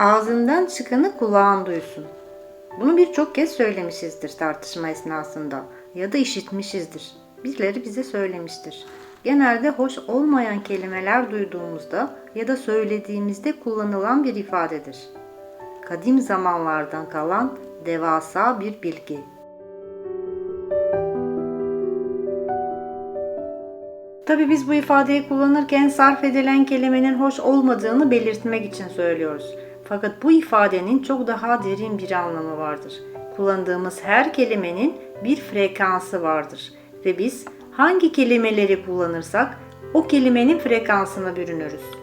Ağzından çıkanı kulağın duysun. Bunu birçok kez söylemişizdir tartışma esnasında ya da işitmişizdir. Birileri bize söylemiştir. Genelde hoş olmayan kelimeler duyduğumuzda ya da söylediğimizde kullanılan bir ifadedir. Kadim zamanlardan kalan devasa bir bilgi. Tabi biz bu ifadeyi kullanırken sarf edilen kelimenin hoş olmadığını belirtmek için söylüyoruz. Fakat bu ifadenin çok daha derin bir anlamı vardır. Kullandığımız her kelimenin bir frekansı vardır ve biz hangi kelimeleri kullanırsak o kelimenin frekansına bürünürüz.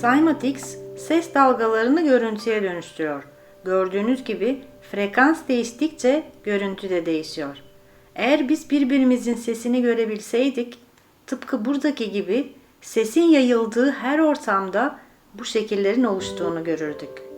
Cymatics ses dalgalarını görüntüye dönüştürüyor. Gördüğünüz gibi frekans değiştikçe görüntü de değişiyor. Eğer biz birbirimizin sesini görebilseydik, tıpkı buradaki gibi sesin yayıldığı her ortamda bu şekillerin oluştuğunu görürdük.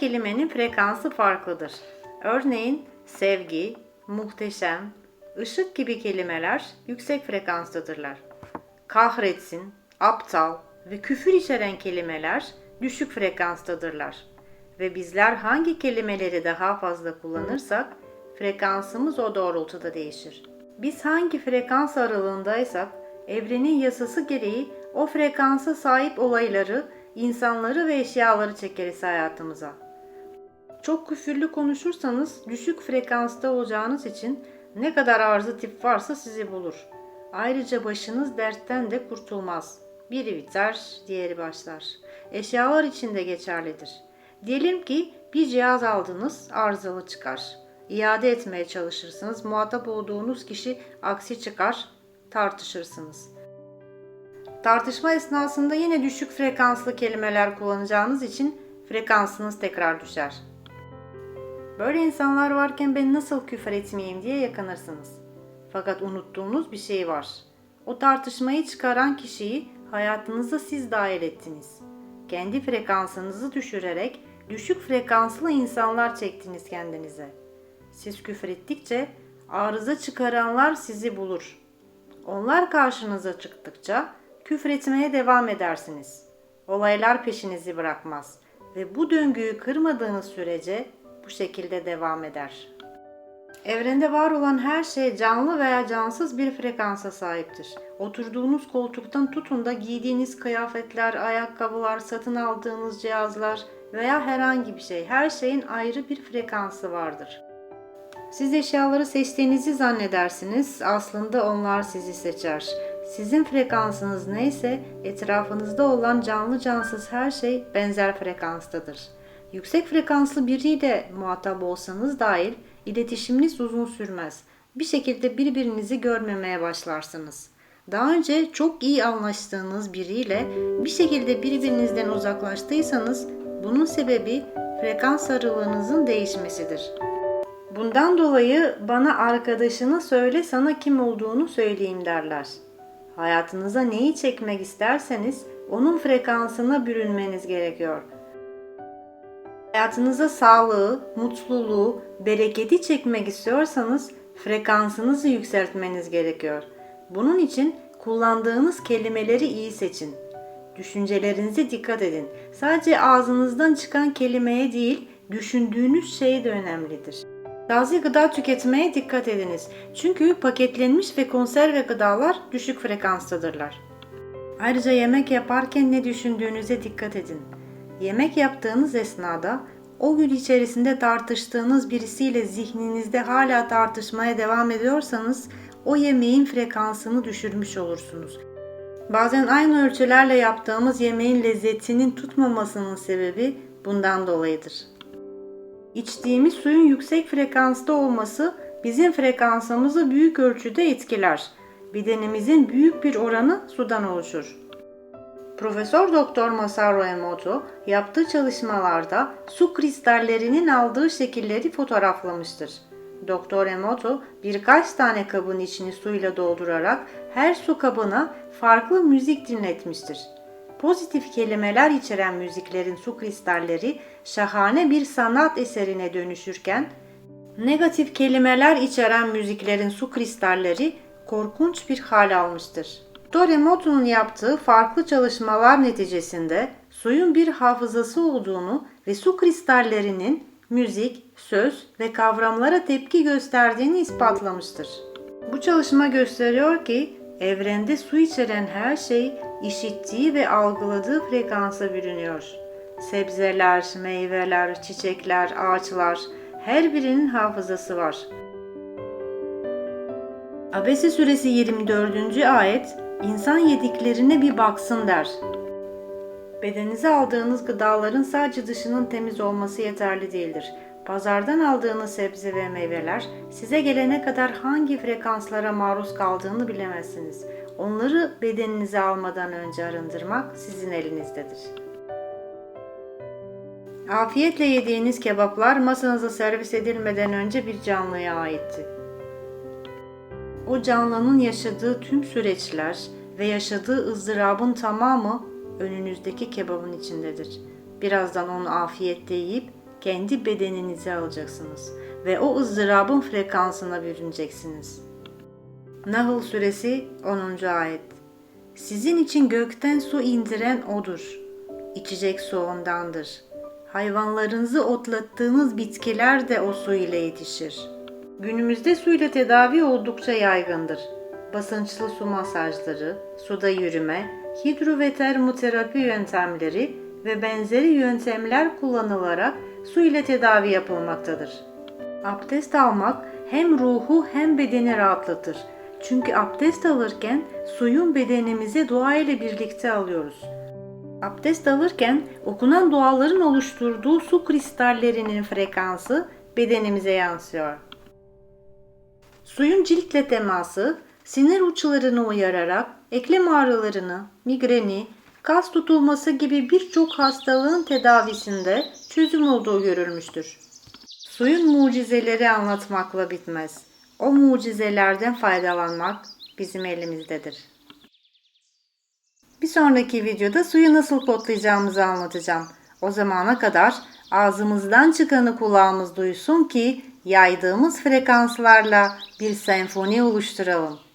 Kelimenin frekansı farklıdır. Örneğin sevgi, muhteşem, ışık gibi kelimeler yüksek frekanstadırlar. Kahretsin, aptal ve küfür içeren kelimeler düşük frekanstadırlar. Ve bizler hangi kelimeleri daha fazla kullanırsak frekansımız o doğrultuda değişir. Biz hangi frekans aralığındaysak evrenin yasası gereği o frekansa sahip olayları, insanları ve eşyaları çekeriz hayatımıza. Çok küfürlü konuşursanız düşük frekansta olacağınız için ne kadar arıza tip varsa sizi bulur. Ayrıca başınız dertten de kurtulmaz. Biri biter, diğeri başlar. Eşyalar için de geçerlidir. Diyelim ki bir cihaz aldınız, arızalı çıkar. İade etmeye çalışırsınız. Muhatap olduğunuz kişi aksi çıkar, tartışırsınız. Tartışma esnasında yine düşük frekanslı kelimeler kullanacağınız için frekansınız tekrar düşer. Böyle insanlar varken ben nasıl küfür etmeyeyim diye yakınırsınız. Fakat unuttuğunuz bir şey var. O tartışmayı çıkaran kişiyi hayatınıza siz dahil ettiniz. Kendi frekansınızı düşürerek düşük frekanslı insanlar çektiniz kendinize. Siz küfür ettikçe arıza çıkaranlar sizi bulur. Onlar karşınıza çıktıkça küfür etmeye devam edersiniz. Olaylar peşinizi bırakmaz ve bu döngüyü kırmadığınız sürece bu şekilde devam eder. Evrende var olan her şey canlı veya cansız bir frekansa sahiptir. Oturduğunuz koltuktan tutun da giydiğiniz kıyafetler, ayakkabılar, satın aldığınız cihazlar veya herhangi bir şey, her şeyin ayrı bir frekansı vardır. Siz eşyaları seçtiğinizi zannedersiniz, aslında onlar sizi seçer. Sizin frekansınız neyse, etrafınızda olan canlı cansız her şey benzer frekanstadır. Yüksek frekanslı biriyle muhatap olsanız dahil, iletişiminiz uzun sürmez. Bir şekilde birbirinizi görmemeye başlarsınız. Daha önce çok iyi anlaştığınız biriyle bir şekilde birbirinizden uzaklaştıysanız bunun sebebi frekans aralığınızın değişmesidir. Bundan dolayı bana arkadaşını söyle sana kim olduğunu söyleyeyim derler. Hayatınıza neyi çekmek isterseniz onun frekansına bürünmeniz gerekiyor. Hayatınıza sağlığı, mutluluğu, bereketi çekmek istiyorsanız frekansınızı yükseltmeniz gerekiyor. Bunun için kullandığınız kelimeleri iyi seçin. Düşüncelerinize dikkat edin. Sadece ağzınızdan çıkan kelimeye değil, düşündüğünüz şey de önemlidir. Taze gıda tüketmeye dikkat ediniz. Çünkü paketlenmiş ve konserve gıdalar düşük frekanstadırlar. Ayrıca yemek yaparken ne düşündüğünüze dikkat edin. Yemek yaptığınız esnada o gün içerisinde tartıştığınız birisiyle zihninizde hala tartışmaya devam ediyorsanız o yemeğin frekansını düşürmüş olursunuz. Bazen aynı ölçülerle yaptığımız yemeğin lezzetinin tutmamasının sebebi bundan dolayıdır. İçtiğimiz suyun yüksek frekansta olması bizim frekansımızı büyük ölçüde etkiler. Bedenimizin büyük bir oranı sudan oluşur. Profesör Doktor Masaru Emoto yaptığı çalışmalarda su kristallerinin aldığı şekilleri fotoğraflamıştır. Doktor Emoto birkaç tane kabın içini suyla doldurarak her su kabına farklı müzik dinletmiştir. Pozitif kelimeler içeren müziklerin su kristalleri şahane bir sanat eserine dönüşürken, negatif kelimeler içeren müziklerin su kristalleri korkunç bir hal almıştır. Doremoto'nun yaptığı farklı çalışmalar neticesinde suyun bir hafızası olduğunu ve su kristallerinin müzik, söz ve kavramlara tepki gösterdiğini ispatlamıştır. Bu çalışma gösteriyor ki evrende su içeren her şey işittiği ve algıladığı frekansa bürünüyor. Sebzeler, meyveler, çiçekler, ağaçlar her birinin hafızası var. Abese suresi 24. ayet İnsan yediklerine bir baksın der. Bedeninize aldığınız gıdaların sadece dışının temiz olması yeterli değildir. Pazardan aldığınız sebze ve meyveler size gelene kadar hangi frekanslara maruz kaldığını bilemezsiniz. Onları bedeninize almadan önce arındırmak sizin elinizdedir. Afiyetle yediğiniz kebaplar masanıza servis edilmeden önce bir canlıya aitti. O canlının yaşadığı tüm süreçler ve yaşadığı ızdırabın tamamı önünüzdeki kebabın içindedir. Birazdan onu afiyetle yiyip kendi bedeninize alacaksınız ve o ızdırabın frekansına bürüneceksiniz. Nahl suresi 10. ayet Sizin için gökten su indiren odur. İçecek su ondandır. Hayvanlarınızı otlattığınız bitkiler de o su ile yetişir. Günümüzde suyla tedavi oldukça yaygındır. Basınçlı su masajları, suda yürüme, hidro ve termoterapi yöntemleri ve benzeri yöntemler kullanılarak su ile tedavi yapılmaktadır. Abdest almak hem ruhu hem bedeni rahatlatır. Çünkü abdest alırken suyun bedenimize dua ile birlikte alıyoruz. Abdest alırken okunan duaların oluşturduğu su kristallerinin frekansı bedenimize yansıyor. Suyun ciltle teması sinir uçlarını uyararak eklem ağrılarını, migreni, kas tutulması gibi birçok hastalığın tedavisinde çözüm olduğu görülmüştür. Suyun mucizeleri anlatmakla bitmez. O mucizelerden faydalanmak bizim elimizdedir. Bir sonraki videoda suyu nasıl kodlayacağımızı anlatacağım. O zamana kadar ağzımızdan çıkanı kulağımız duysun ki yaydığımız frekanslarla bir senfoni oluşturalım.